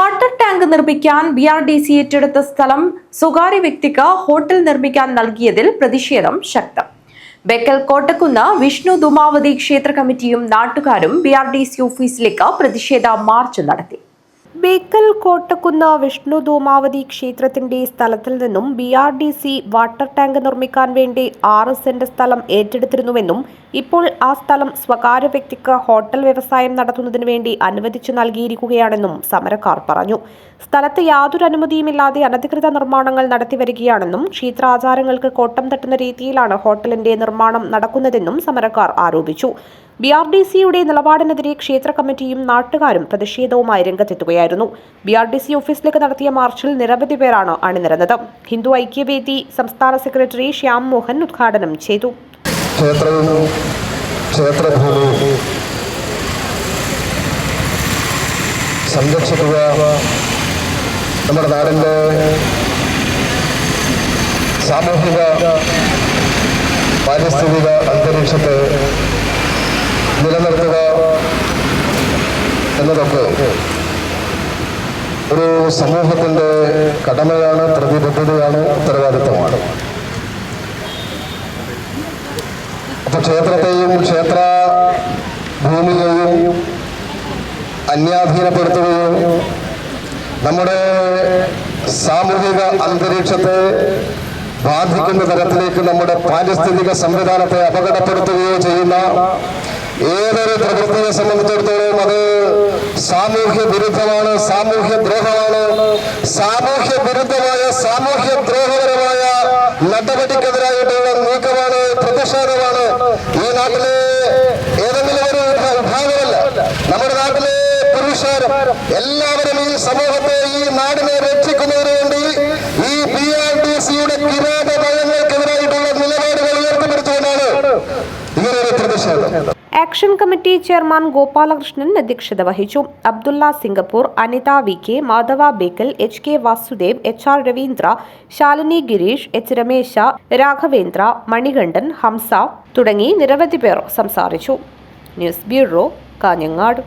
Water tank നിർമ്മിക്കാൻ B R D C ഏറ്റെടുത്ത സ്ഥലം സ്വകാര്യ വ്യക്തിക്ക് ഹോട്ടൽ നിർമ്മിക്കാൻ നൽകിയതിൽ പ്രതിഷേധം ശക്തം. ബെക്കൽ കോട്ടക്കുന്ന് വിഷ്ണു ദുമാവതി ക്ഷേത്ര കമ്മിറ്റിയും നാട്ടുകാരും ബി ആർ ഡി സി ഓഫീസിലേക്ക് പ്രതിഷേധ മാർച്ച് നടത്തി. ബേക്കൽ കോട്ടക്കുന്ന് വിഷ്ണു ധൂമാവതി ക്ഷേത്രത്തിന്റെ സ്ഥലത്തിൽ നിന്നും B R D C water tank നിർമ്മിക്കാൻ വേണ്ടി ആറ് സെന്റ് സ്ഥലം ഏറ്റെടുത്തിരുന്നുവെന്നും ഇപ്പോൾ ആ സ്ഥലം സ്വകാര്യ വ്യക്തിക്ക് ഹോട്ടൽ വ്യവസായം നടത്തുന്നതിന് വേണ്ടി അനുവദിച്ചു നൽകിയിരിക്കുകയാണെന്നും സമരക്കാർ പറഞ്ഞു. സ്ഥലത്ത് യാതൊരു അനുമതിയുമില്ലാതെ അനധികൃത നിർമ്മാണങ്ങൾ നടത്തിവരികയാണെന്നും ക്ഷേത്രാചാരങ്ങൾക്ക് കോട്ടം തട്ടുന്ന രീതിയിലാണ് ഹോട്ടലിന്റെ നിർമ്മാണം നടക്കുന്നതെന്നും സമരക്കാർ ആരോപിച്ചു. ബി ആർ ഡി സിയുടെ നിലപാടിനെതിരെ ക്ഷേത്ര കമ്മിറ്റിയും നാട്ടുകാരും പ്രതിഷേധവുമായി രംഗത്തെത്തുകയായിരുന്നു. ബി ആർ ഡി സി ഓഫീസിലേക്ക് നടത്തിയ മാർച്ചിൽ നിരവധി പേരാണ് അണിനിരന്നത്. ഹിന്ദു ഐക്യവേദി സംസ്ഥാന സെക്രട്ടറി ശ്യാം മോഹൻ ഉദ്ഘാടനം ചെയ്തു. സംരക്ഷിക്കുക നമ്മുടെ നാടിന്റെ സാമൂഹിക പാരിസ്ഥിതിക അന്തരീക്ഷത്തെ ഒരു സമൂഹത്തിന്റെ കടമയാണ് പ്രതിബദ്ധതയാണ് ഉത്തരവാദിത്തമാണ് അപ്പൊ ക്ഷേത്രത്തെയും ക്ഷേത്ര ഭൂമിയെയും അന്യാധീനപ്പെടുത്തുകയും നമ്മുടെ സാമൂഹിക അന്തരീക്ഷത്തെ ബാധിക്കുന്ന തരത്തിലേക്ക് നമ്മുടെ പാരിസ്ഥിതിക സംവിധാനത്തെ അപകടപ്പെടുത്തുകയോ ചെയ്യുന്ന ഏതൊരു പ്രവൃത്തിയെ സംബന്ധിച്ചിടത്തോളം അത് സാമൂഹ്യ വിരുദ്ധമാണ് സാമൂഹ്യ ദ്രോഹമാണ് സാമൂഹ്യ വിരുദ്ധമായ സാമൂഹ്യ ദ്രോഹപരമായ നടപടിക്കെതിരായിട്ടുള്ള നീക്കമാണ് പ്രതിഷേധമാണ് ഈ നാട്ടിലെ ഏതെങ്കിലും ഒരു വിഭാ- വിഭാഗമല്ല. നമ്മുടെ നാട്ടിലെ പുരുഷാരം എല്ലാവരും ഈ സമൂഹത്തെ ഈ നാടിനെ രക്ഷിക്കുന്നതിന് വേണ്ടി ഈ ബി ആർ ടി സിയുടെ കിരാത നയങ്ങൾക്കെതിരായിട്ടുള്ള നിലപാടുകൾ ഉയർത്തിപ്പിടിച്ചുകൊണ്ടാണ് ഇങ്ങനൊരു പ്രതിഷേധം ആക്ഷൻ കമ്മിറ്റി ചെയർമാൻ ഗോപാലകൃഷ്ണൻ അധ്യക്ഷത വഹിച്ചു. Abdulla Singapore Anitha V K Madhava Bekal H K Vasudev H R Raveendra Shalini Girish H Ramesha Raghavendra Manikandan Hamsa തുടങ്ങി നിരവധി പേർ സംസാരിച്ചു. News bureau Kanhangad.